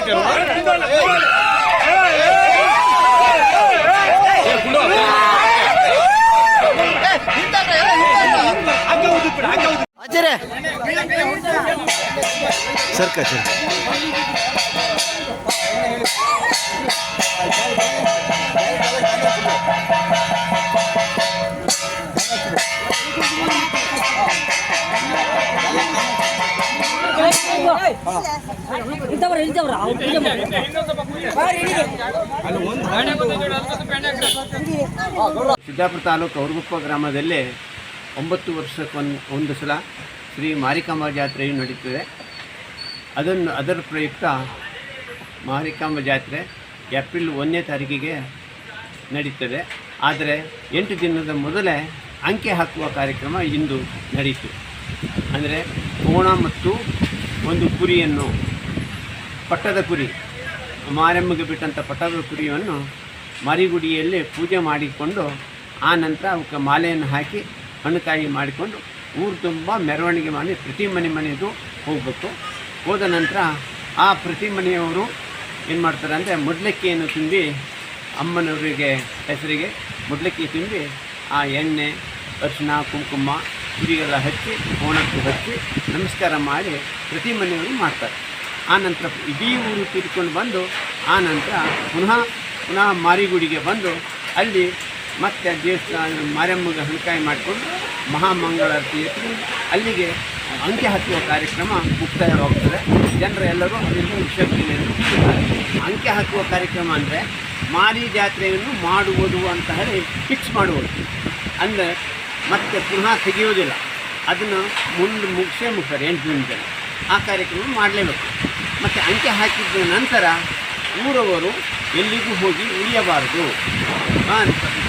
పెట్టారు ಸರ್ಕಾರ ಇಂಥವ್ರು ಇಂಥವ್ರ ಸಿದ್ದಾಪುರ ತಾಲೂಕು ಗ್ರಾಮದಲ್ಲಿ ಒಂಬತ್ತು ವರ್ಷಕ್ಕೊಂದು ಒಂದು ಸಲ ಶ್ರೀ ಮಾರಿಕಾಂಬ ಜಾತ್ರೆಯು ನಡೀತದೆ. ಅದನ್ನು ಅದರ ಪ್ರಯುಕ್ತ ಮಾರಿಕಾಂಬ ಜಾತ್ರೆ ಏಪ್ರಿಲ್ ಒಂದನೇ ತಾರೀಕಿಗೆ ನಡೀತದೆ. ಆದರೆ ಎಂಟು ದಿನದ ಮೊದಲೇ ಅಂಕೆ ಹಾಕುವ ಕಾರ್ಯಕ್ರಮ ಇಂದು ನಡೀತು. ಅಂದರೆ ಕೋಣ ಮತ್ತು ಒಂದು ಕುರಿಯನ್ನು, ಪಟ್ಟದ ಕುರಿ, ಮಾರಮ್ಮಗೆ ಬಿಟ್ಟಂಥ ಪಟ್ಟದ ಕುರಿಯನ್ನು ಮರಿಗುಡಿಯಲ್ಲಿ ಪೂಜೆ ಮಾಡಿಕೊಂಡು, ಆ ನಂತರ ಅವಕ್ಕೆ ಮಾಲೆಯನ್ನು ಹಾಕಿ ಹಣ್ಣುಕಾಯಿ ಮಾಡಿಕೊಂಡು ಊರು ತುಂಬ ಮೆರವಣಿಗೆ ಮಾಡಿ ಪ್ರತಿ ಮನೆ ಮನೆಗೂ ಹೋಗಬೇಕು. ಹೋದ ನಂತರ ಆ ಪ್ರತಿ ಮನೆಯವರು ಏನು ಮಾಡ್ತಾರೆ ಅಂದರೆ ಮುಡ್ಲಕ್ಕಿಯನ್ನು ತುಂಬಿ ಅಮ್ಮನವರಿಗೆ, ಹೆಸರಿಗೆ ಮುಡ್ಲಕ್ಕಿ ತುಂಬಿ ಆ ಎಣ್ಣೆ ಅರಿಶಿನ ಕುಂಕುಮ ಕುರಿಗೆಲ್ಲ ಹಚ್ಚಿ ಕೋಣಕ್ಕೆ ಹಚ್ಚಿ ನಮಸ್ಕಾರ ಮಾಡಿ ಪ್ರತಿ ಮನೆಯವರು ಮಾಡ್ತಾರೆ. ಆ ನಂತರ ಇಡೀ ಊರು ತೀರ್ಕೊಂಡು ಬಂದು, ಆ ನಂತರ ಪುನಃ ಪುನಃ ಮಾರಿಗುಡಿಗೆ ಬಂದು ಅಲ್ಲಿ ಮತ್ತೆ ದೇವಸ್ಥಾನ ಮಾರಮ್ಮಗೆ ಹಣಕಾಯಿ ಮಾಡಿಕೊಂಡು ಮಹಾಮಂಗಳಾರತಿ ಎತ್ತಿ ಅಲ್ಲಿಗೆ ಅಂಕೆ ಹಚ್ಚುವ ಕಾರ್ಯಕ್ರಮ ಮುಕ್ತಾಯವಾಗ್ತದೆ. ಜನರು ಎಲ್ಲರೂ ಅದನ್ನು ವಿಸರ್ಜನೆಯನ್ನು ಅಂಕೆ ಹಾಕುವ ಕಾರ್ಯಕ್ರಮ ಅಂದರೆ ಮಾರಿ ಜಾತ್ರೆಯನ್ನು ಮಾಡುವುದು ಅಂತ ಹೇಳಿ ಫಿಕ್ಸ್ ಮಾಡುವುದು. ಅಂದರೆ ಮತ್ತೆ ಪುನಃ ತೆಗೆಯೋದಿಲ್ಲ ಅದನ್ನು ಮುಂದೆ ಮುಗಿಸೇ ಮುಗ್ತಾರೆ ಎಂಟು ನಿಮಿಷದಲ್ಲಿ ಆ ಕಾರ್ಯಕ್ರಮ ಮಾಡಲೇಬೇಕು. ಮತ್ತು ಅಂಕೆ ಹಾಕಿದ ನಂತರ ಊರವರು ಎಲ್ಲಿಗೂ ಹೋಗಿ ಉಳಿಯಬಾರದು.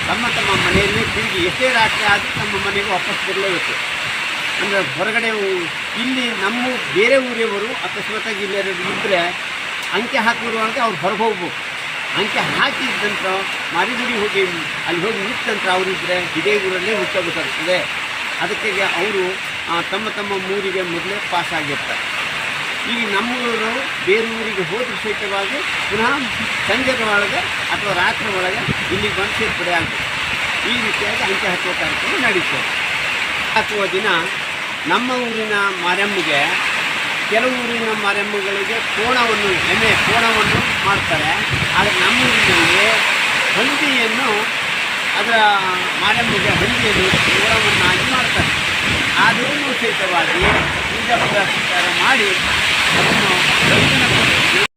ತಮ್ಮ ತಮ್ಮ ಮನೆಯಲ್ಲೇ ತಿರುಗಿ ಎಷ್ಟೇ ರಾತ್ರಿ ಆದರೂ ತಮ್ಮ ಮನೆಗೆ ವಾಪಸ್ ಬರಲೇಬೇಕು. ಅಂದರೆ ಹೊರಗಡೆ ಇಲ್ಲಿ ನಮ್ಮ ಬೇರೆ ಊರಿಯವರು ಅಕಸ್ಮಾತಾಗಿ ಇಲ್ಲಿ ಇದ್ದರೆ ಅಂಕೆ ಹಾಕಿರುವಂತೆ ಅವ್ರು ಹೊರಗೆ ಹೋಗ್ಬೇಕು. ಅಂಕೆ ಹಾಕಿದ ನಂತರ ಮಾರಿಗುಡಿ ಹೋಗಿ, ಅಲ್ಲಿ ಹೋಗಿ ನಂತರ ಅವರಿದ್ದರೆ ಇದೇ ಊರಲ್ಲೇ ಹುಟ್ಟಬೇಕಾಗ್ತದೆ ಅದಕ್ಕೆ ಅವರು ತಮ್ಮ ತಮ್ಮ ಮೂರಿಗೆ ಮೊದಲೇ ಪಾಸ್ ಆಗಿರ್ತಾರೆ. ಈಗ ನಮ್ಮೂರು ಬೇರೆ ಊರಿಗೆ ಹೋದ್ರ ಸಹಿತವಾಗಿ ಪುನಃ ಸಂಜೆದ ಒಳಗೆ ಅಥವಾ ರಾತ್ರಿ ಒಳಗೆ ಇಲ್ಲಿಗೆ ಬಂದು ಸೇರ್ಪಡೆ ಆಗ್ತದೆ ಈ ರೀತಿಯಾಗಿ ಅಂಕೆ ಹಾಕುವ ಕಾರ್ಯಕ್ರಮ ನಡೀತದೆ. ಹಾಕುವ ದಿನ ನಮ್ಮ ಊರಿನ ಮಾರಮ್ಮಗೆ ಕೆಲವು ಊರಿನ ಮಾರಮ್ಮಗಳಿಗೆ ಕೋಣವನ್ನು, ಎಮ್ಮೆ ಕೋಣವನ್ನು ಮಾಡ್ತಾರೆ. ಆದರೆ ನಮ್ಮ ಊರಿನಲ್ಲಿ ಹಂದಿಯನ್ನು ಅದರ ಮಾರಮ್ಮಗೆ ಹಂದಿಯನ್ನು ಕೋಣವನ್ನಾಗಿ ಮಾಡ್ತಾರೆ. ಆದರೂ ಸಹಿತವಾಗಿ ಪೂಜಾ ಪುರಸ್ಕಾರ ಮಾಡಿ ಅದನ್ನು